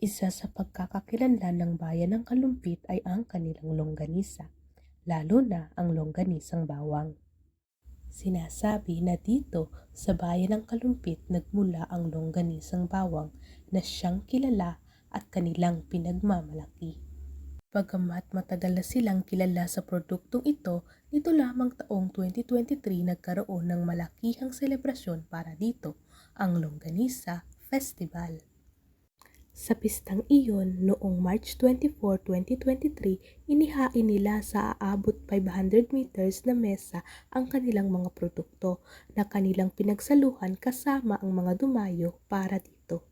Isa sa pagkakakilanlan ng bayan ng Kalumpit ay ang kanilang longganisa, lalo na ang longganisang bawang. Sinasabi na dito sa bayan ng Kalumpit nagmula ang longganisang bawang na siyang kilala at kanilang pinagmamalaki. Bagamat matagal na silang kilala sa produktong ito, nito lamang taong 2023 nagkaroon ng malakihang selebrasyon para dito, ang Longganisa Festival. Sa pistang iyon, noong March 24, 2023, inihain nila sa aabot 500 meters na mesa ang kanilang mga produkto na kanilang pinagsaluhan kasama ang mga dumayo para dito.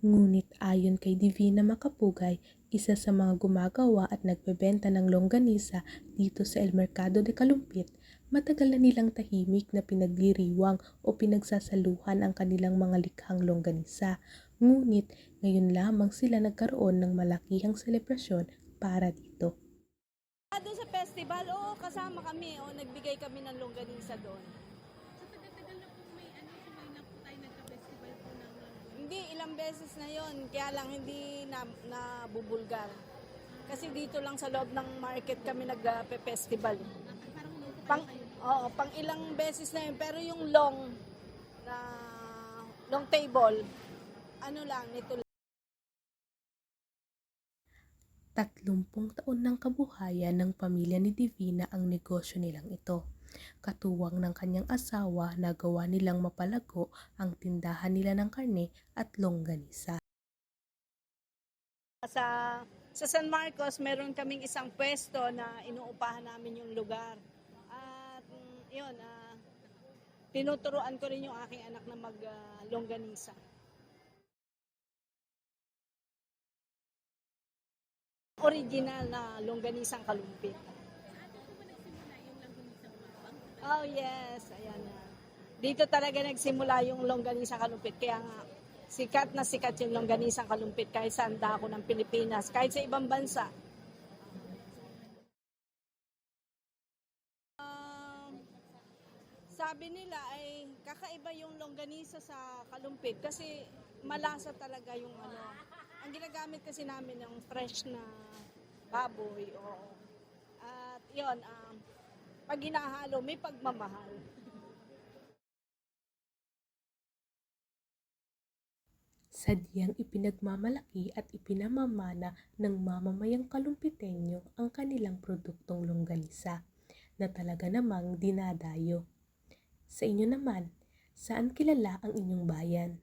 Ngunit ayon kay Divina Makapugay, isa sa mga gumagawa at nagbebenta ng longganisa dito sa El Mercado de Calumpit, matagal na nilang tahimik na pinagliriwang o pinagsasaluhan ang kanilang mga likhang longganisa. Ngunit ngayon lamang sila nagkaroon ng malakihang selebrasyon para dito. Ah, doon sa festival, oo, kasama kami. O, nagbigay kami ng longganisa doon. Sa tagal-tagal na po may ano, sumay na po tayo nagka-festival po ng Hindi, ilang beses na yon Kaya lang hindi na, nabubulgar. Kasi dito lang sa loob ng market kami nagpe-festival. Pang, oo, pang ilang beses na yun. Pero yung long na long table, ano lang, nito lang. Tatlumpung taon ng kabuhayan ng pamilya ni Divina ang negosyo nilang ito. Katuwang ng kanyang asawa na gawa nilang mapalago ang tindahan nila ng karne at longganisa. Sa, sa San Marcos, meron kaming isang pwesto na inuupahan namin yung lugar. At mm, yun, ah, tinuturuan ko rin yung aking anak na mag-longganisa. Original na longganisang kalumpit. Oh yes, ayan na. Dito talaga nagsimula yung longganisang kalumpit. Kaya nga, sikat na sikat yung longganisang kalumpit kahit saan dako ng Pilipinas, kahit sa ibang bansa. Um, sabi nila ay kakaiba yung longganisa sa kalumpit kasi malasa talaga yung ano. Ang ginagamit kasi namin ng fresh na baboy. Oo. At yun, um, pag hinahalo, may pagmamahal. Sadyang ipinagmamalaki at ipinamamana ng mamamayang kalumpitenyo ang kanilang produktong longganisa na talaga namang dinadayo. Sa inyo naman, saan kilala ang inyong bayan?